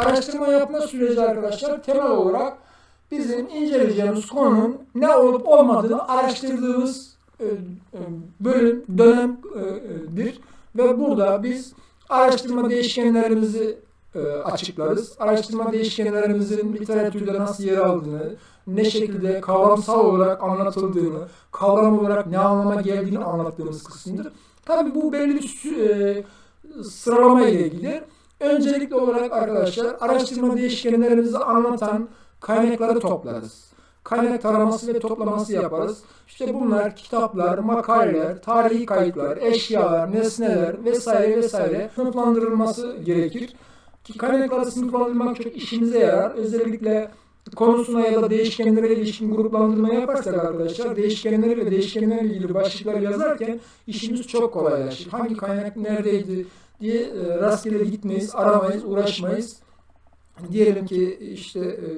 araştırma yapma süreci arkadaşlar temel olarak bizim inceleyeceğimiz konunun ne olup olmadığını araştırdığımız e, e, bölüm, dönemdir. Ve burada biz araştırma değişkenlerimizi e, açıklarız. Araştırma değişkenlerimizin literatürde nasıl yer aldığını, ne şekilde kavramsal olarak anlatıldığını, kavram olarak ne anlama geldiğini anlattığımız kısımdır. Tabii bu belli bir sıralama ile ilgili. Öncelikli olarak arkadaşlar araştırma değişkenlerimizi anlatan kaynakları toplarız. Kaynak taraması ve toplaması yaparız. İşte bunlar kitaplar, makaleler, tarihi kayıtlar, eşyalar, nesneler vesaire vesaire sınıflandırılması gerekir. Ki kaynakları sınıflandırmak çok işimize yarar. Özellikle konusuna ya da değişkenlere ilişkin gruplandırma yaparsak arkadaşlar değişkenleri ve değişkenlerle ilgili başlıkları yazarken işimiz çok kolaylaşır. Hangi kaynak neredeydi diye e, rastgele gitmeyiz, aramayız, uğraşmayız. Diyelim ki işte e,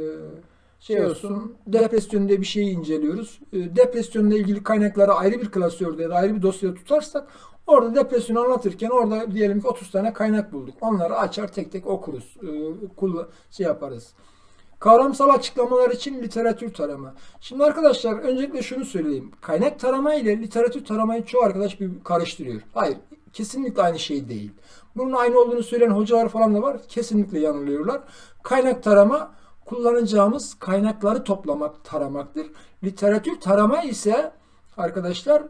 şey olsun depresyonda bir şeyi inceliyoruz. E, depresyonla ilgili kaynakları ayrı bir klasörde ya da ayrı bir dosyada tutarsak orada depresyonu anlatırken orada diyelim ki 30 tane kaynak bulduk. Onları açar tek tek okuruz. E, şey yaparız. Kavramsal açıklamalar için literatür tarama. Şimdi arkadaşlar öncelikle şunu söyleyeyim. Kaynak tarama ile literatür taramayı çoğu arkadaş bir karıştırıyor. Hayır, kesinlikle aynı şey değil. Bunun aynı olduğunu söyleyen hocalar falan da var. Kesinlikle yanılıyorlar. Kaynak tarama kullanacağımız kaynakları toplamak, taramaktır. Literatür tarama ise arkadaşlar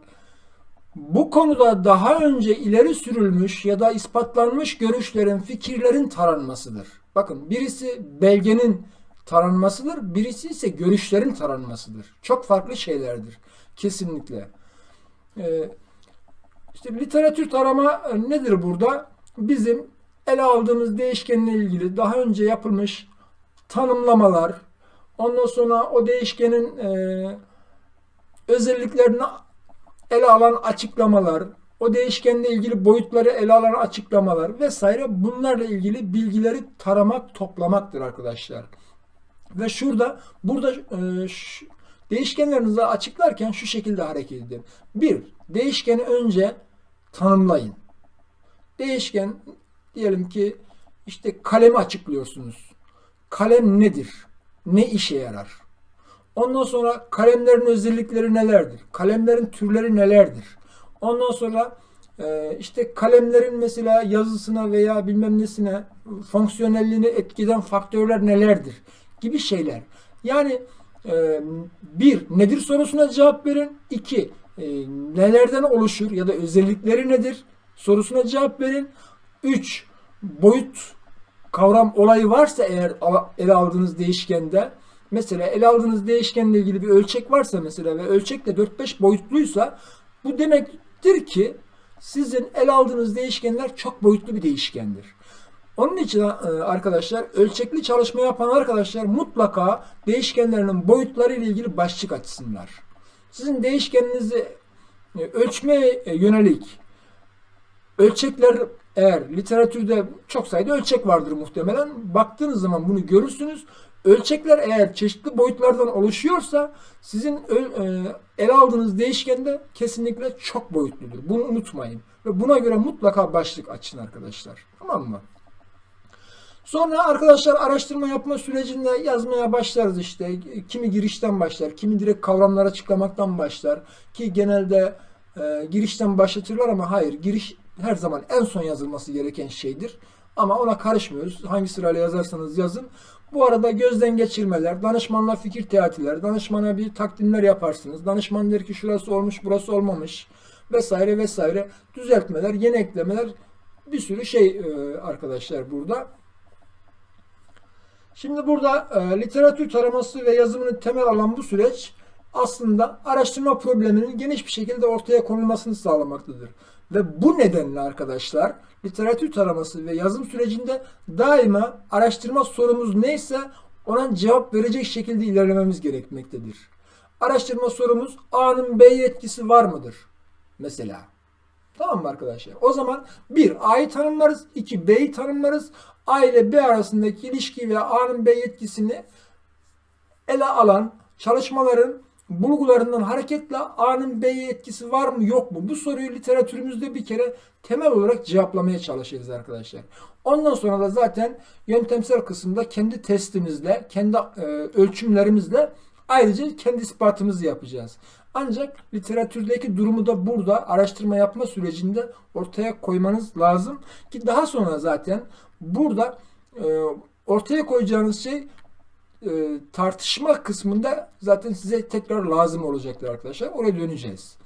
bu konuda daha önce ileri sürülmüş ya da ispatlanmış görüşlerin, fikirlerin taranmasıdır. Bakın birisi belgenin taranmasıdır, birisi ise görüşlerin taranmasıdır. Çok farklı şeylerdir. Kesinlikle. Ee, işte literatür tarama e, nedir burada? Bizim ele aldığımız değişkenle ilgili daha önce yapılmış tanımlamalar, ondan sonra o değişkenin e, özelliklerini ele alan açıklamalar, o değişkenle ilgili boyutları ele alan açıklamalar vesaire bunlarla ilgili bilgileri taramak, toplamaktır arkadaşlar. Ve şurada, burada e, değişkenlerinizi açıklarken şu şekilde hareket edin. Bir, değişkeni önce tanımlayın. Değişken diyelim ki işte kalemi açıklıyorsunuz. Kalem nedir? Ne işe yarar? Ondan sonra kalemlerin özellikleri nelerdir? Kalemlerin türleri nelerdir? Ondan sonra e, işte kalemlerin mesela yazısına veya bilmem nesine fonksiyonelliğini etkileyen faktörler nelerdir? Gibi şeyler. Yani bir, nedir sorusuna cevap verin. İki, e, nelerden oluşur ya da özellikleri nedir sorusuna cevap verin. Üç, boyut kavram olayı varsa eğer ele aldığınız değişkende mesela ele aldığınız değişkenle ilgili bir ölçek varsa mesela ve ölçek de 4-5 boyutluysa bu demektir ki sizin ele aldığınız değişkenler çok boyutlu bir değişkendir. Onun için e, arkadaşlar ölçekli çalışma yapan arkadaşlar mutlaka değişkenlerinin boyutları ile ilgili başlık açsınlar. Sizin değişkeninizi e, ölçmeye yönelik ölçekler eğer literatürde çok sayıda ölçek vardır muhtemelen. Baktığınız zaman bunu görürsünüz. Ölçekler eğer çeşitli boyutlardan oluşuyorsa sizin e, ele aldığınız değişken de kesinlikle çok boyutludur. Bunu unutmayın. Ve buna göre mutlaka başlık açın arkadaşlar. Tamam mı? Sonra arkadaşlar araştırma yapma sürecinde yazmaya başlarız işte. Kimi girişten başlar, kimi direkt kavramları açıklamaktan başlar. Ki genelde e, girişten başlatırlar ama hayır giriş her zaman en son yazılması gereken şeydir. Ama ona karışmıyoruz. Hangi sırayla yazarsanız yazın. Bu arada gözden geçirmeler, danışmanla fikir teatiler, danışmana bir takdimler yaparsınız. Danışman der ki şurası olmuş, burası olmamış vesaire vesaire. Düzeltmeler, yeni eklemeler bir sürü şey e, arkadaşlar burada. Şimdi burada e, literatür taraması ve yazımının temel alan bu süreç aslında araştırma probleminin geniş bir şekilde ortaya konulmasını sağlamaktadır. Ve bu nedenle arkadaşlar literatür taraması ve yazım sürecinde daima araştırma sorumuz neyse ona cevap verecek şekilde ilerlememiz gerekmektedir. Araştırma sorumuz A'nın B'ye etkisi var mıdır? Mesela. Tamam mı arkadaşlar? O zaman bir A'yı tanımlarız, iki B'yi tanımlarız. A ile B arasındaki ilişki ve A'nın B yetkisini ele alan çalışmaların bulgularından hareketle A'nın B'ye etkisi var mı yok mu? Bu soruyu literatürümüzde bir kere temel olarak cevaplamaya çalışırız arkadaşlar. Ondan sonra da zaten yöntemsel kısımda kendi testimizle, kendi e, ölçümlerimizle ayrıca kendi ispatımızı yapacağız. Ancak literatürdeki durumu da burada araştırma yapma sürecinde ortaya koymanız lazım ki daha sonra zaten burada e, ortaya koyacağınız şey e, tartışma kısmında zaten size tekrar lazım olacaktır arkadaşlar. Oraya döneceğiz.